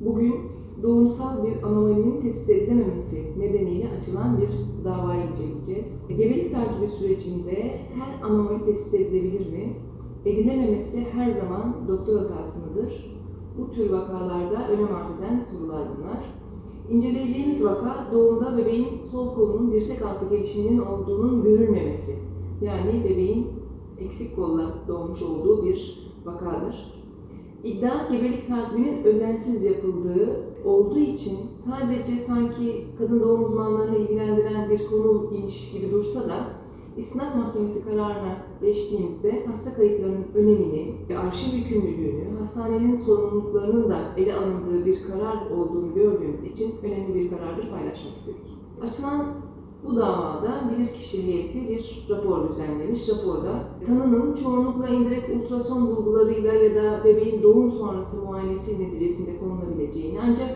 Bugün doğumsal bir anomalinin tespit edilememesi nedeniyle açılan bir davayı inceleyeceğiz. Gebelik takibi sürecinde her anomali tespit edilebilir mi? Edilememesi her zaman doktor hatası mıdır? Bu tür vakalarda önem arz eden sorular bunlar. İnceleyeceğimiz vaka doğumda bebeğin sol kolunun dirsek altı gelişiminin olduğunun görülmemesi. Yani bebeğin eksik kolla doğmuş olduğu bir vakadır. İddia gebelik takibinin özensiz yapıldığı olduğu için sadece sanki kadın doğum uzmanlarını ilgilendiren bir konu imiş gibi dursa da İstinaf Mahkemesi kararına geçtiğimizde hasta kayıtlarının önemini, arşiv yükümlülüğünü, hastanenin sorumluluklarının da ele alındığı bir karar olduğunu gördüğümüz için önemli bir karardır paylaşmak istedik. Açılan bu davada bilirkişi heyeti bir rapor düzenlemiş. Raporda tanının çoğunlukla indirekt ultrason bulgularıyla ya da bebeğin doğum sonrası muayenesi neticesinde konulabileceğini ancak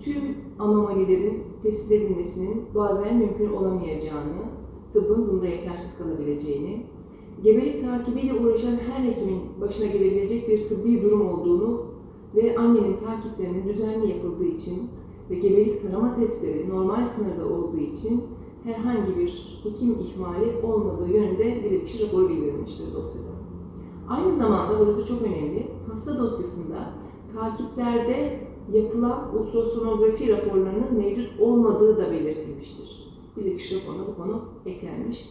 tüm anomalilerin tespit edilmesinin bazen mümkün olamayacağını, tıbbın bunda yetersiz kalabileceğini, gebelik takibiyle uğraşan her hekimin başına gelebilecek bir tıbbi durum olduğunu ve annenin takiplerinin düzenli yapıldığı için ve gebelik tarama testleri normal sınırda olduğu için herhangi bir hekim ihmali olmadığı yönünde bilirkişi raporu bildirilmiştir dosyada. Aynı zamanda burası çok önemli. Hasta dosyasında takiplerde yapılan ultrasonografi raporlarının mevcut olmadığı da belirtilmiştir. Bilirkişi raporuna bu konu eklenmiş.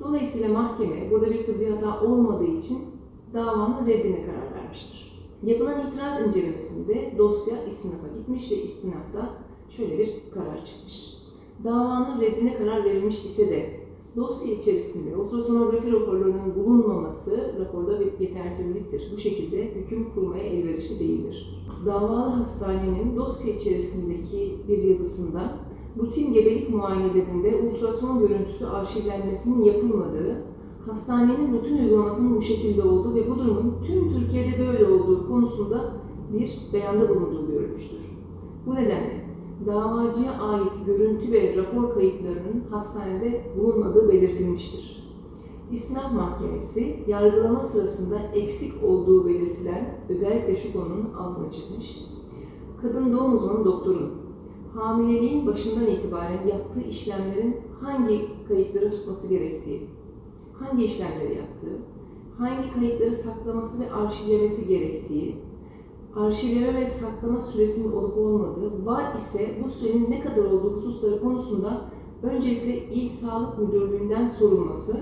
Dolayısıyla mahkeme burada bir tıbbi hata olmadığı için davanın reddine karar vermiştir. Yapılan itiraz incelemesinde dosya istinafa gitmiş ve istinafta şöyle bir karar çıkmış. Davanın reddine karar verilmiş ise de dosya içerisinde ultrasonografi raporlarının bulunmaması raporda bir yetersizliktir. Bu şekilde hüküm kurmaya elverişli değildir. Davalı hastanenin dosya içerisindeki bir yazısında rutin gebelik muayenelerinde ultrason görüntüsü arşivlenmesinin yapılmadığı, hastanenin rutin uygulamasının bu şekilde olduğu ve bu durumun tüm Türkiye'de böyle olduğu konusunda bir beyanda bulunduğu görülmüştür. Bu nedenle davacıya ait görüntü ve rapor kayıtlarının hastanede bulunmadığı belirtilmiştir. İstinaf Mahkemesi yargılama sırasında eksik olduğu belirtilen özellikle şu konunun altını çizmiş. Kadın doğum uzmanı doktorun hamileliğin başından itibaren yaptığı işlemlerin hangi kayıtları tutması gerektiği, hangi işlemleri yaptığı, hangi kayıtları saklaması ve arşivlemesi gerektiği, arşivleme ve saklama süresinin olup olmadığı, var ise bu sürenin ne kadar olduğu hususları konusunda öncelikle İl Sağlık Müdürlüğü'nden sorulması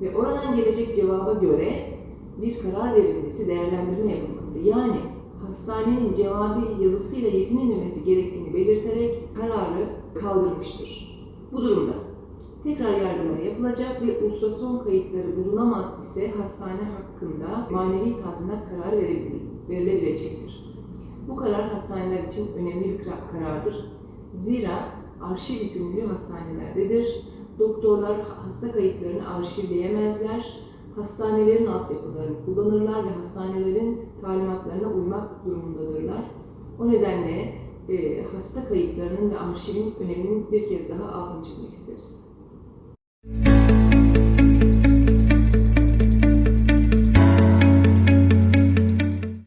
ve oradan gelecek cevaba göre bir karar verilmesi, değerlendirme yapılması. Yani hastanenin cevabı yazısıyla yetinilmemesi gerektiğini belirterek kararı kaldırmıştır. Bu durumda tekrar yargılama yapılacak ve ultrason kayıtları bulunamaz ise hastane hakkında manevi tazminat kararı verilebilecektir. Bu karar hastaneler için önemli bir karardır. Zira arşiv yükümlülüğü hastanelerdedir. Doktorlar hasta kayıtlarını arşivleyemezler. Hastanelerin altyapılarını kullanırlar ve hastanelerin talimatlarına uymak durumundadırlar. O nedenle e, hasta kayıtlarının ve arşivin öneminin bir kez daha altını çizmek isteriz.